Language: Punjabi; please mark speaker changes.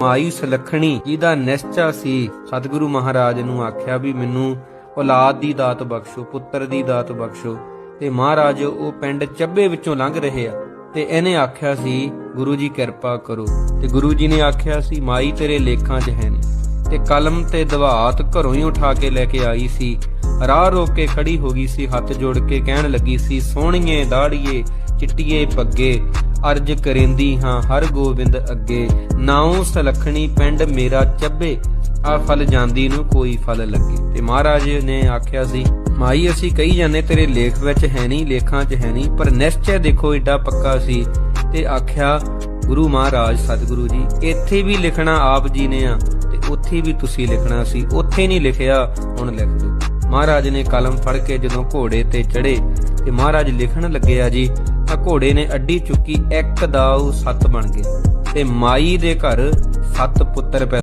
Speaker 1: ਮਾਈ ਸੁਲੱਖਣੀ ਜਿਹਦਾ ਨਿਸ਼ਚਾ ਸੀ। ਸਤਿਗੁਰੂ ਮਹਾਰਾਜ ਨੂੰ ਆਖਿਆ ਵੀ ਮੈਨੂੰ ਔਲਾਦ ਦੀ ਦਾਤ ਬਖਸ਼ੋ, ਪੁੱਤਰ ਦੀ ਦਾਤ ਬਖਸ਼ੋ। ਤੇ ਮਹਾਰਾਜ ਉਹ ਪਿੰਡ ਚੱਬੇ ਵਿੱਚੋਂ ਲੰਘ ਰਹੇ ਆ। ਤੇ ਇਹਨੇ ਆਖਿਆ ਸੀ, ਗੁਰੂ ਜੀ ਕਿਰਪਾ ਕਰੋ। ਤੇ ਗੁਰੂ ਜੀ ਨੇ ਆਖਿਆ ਸੀ, ਮਾਈ ਤੇਰੇ ਲੇਖਾਂ 'ਚ ਹੈ ਨਹੀਂ ਤੇ ਕਲਮ ਤੇ ਦਵਾਤ ਘਰੋਂ ਹੀ ਉਠਾ ਕੇ ਲੈ ਕੇ ਆਈ ਸੀ। ਰਾਹ ਰੋਕ ਕੇ ਖੜੀ ਹੋ ਗਈ ਸੀ, ਹੱਥ ਜੋੜ ਕੇ ਕਹਿਣ ਲੱਗੀ ਸੀ, ਸੋਹਣੀਏ, ਦਾੜੀਏ, ਚਿੱਟੀਏ, ਪੱਗੇ। ਅਰਜ ਕਰੇਂਦੀ ਹਾਂ ਹਰ ਗੋਬਿੰਦ ਅੱਗੇ। ਨਾਉ ਸਲਖਣੀ ਪਿੰਡ ਮੇਰਾ ਚੱਬੇ, ਆ ਫਲ ਜਾਂਦੀ ਨੂੰ ਕੋਈ ਫਲ ਲੱਗੇ। ਤੇ ਮਹਾਰਾਜ ਨੇ ਆਖਿਆ ਸੀ, ਮਾਈ ਅਸੀਂ ਕਹੀ ਜਾਂਦੇ ਤੇਰੇ ਲੇਖ ਵਿੱਚ ਹੈ ਨਹੀਂ, ਲੇਖਾਂ 'ਚ ਹੈ ਨਹੀਂ, ਪਰ ਨਿਸ਼ਚੈ ਦੇਖੋ ਏਡਾ ਪੱਕਾ ਸੀ। ਤੇ ਆਖਿਆ, ਗੁਰੂ ਮਹਾਰਾਜ, ਸਤਿਗੁਰੂ ਜੀ, ਇੱਥੇ ਵੀ ਲਿਖਣਾ ਆਪ ਜੀ ਨੇ ਆ, ਤੇ ਉੱਥੇ ਵੀ ਤੁਸੀਂ ਲਿਖਣਾ ਸੀ। ਉੱਥੇ ਨਹੀਂ ਲਿਖਿਆ, ਹੁਣ ਲਿਖ ਦਿਓ। ਮਹਾਰਾਜ ਨੇ ਕਲਮ ਫੜ ਕੇ ਜਦੋਂ ਘੋੜੇ ਤੇ ਚੜੇ ਤੇ ਮਹਾਰਾਜ ਲਿਖਣ ਲੱਗਿਆ ਜੀ ਤਾਂ ਘੋੜੇ ਨੇ ਅੱਡੀ ਚੁੱਕੀ ਇੱਕ ਉਹ ਸੱਤ ਬਣ ਗਿਆ ਤੇ ਮਾਈ ਦੇ ਘਰ ਸੱਤ ਪੁੱਤਰ ਪੈ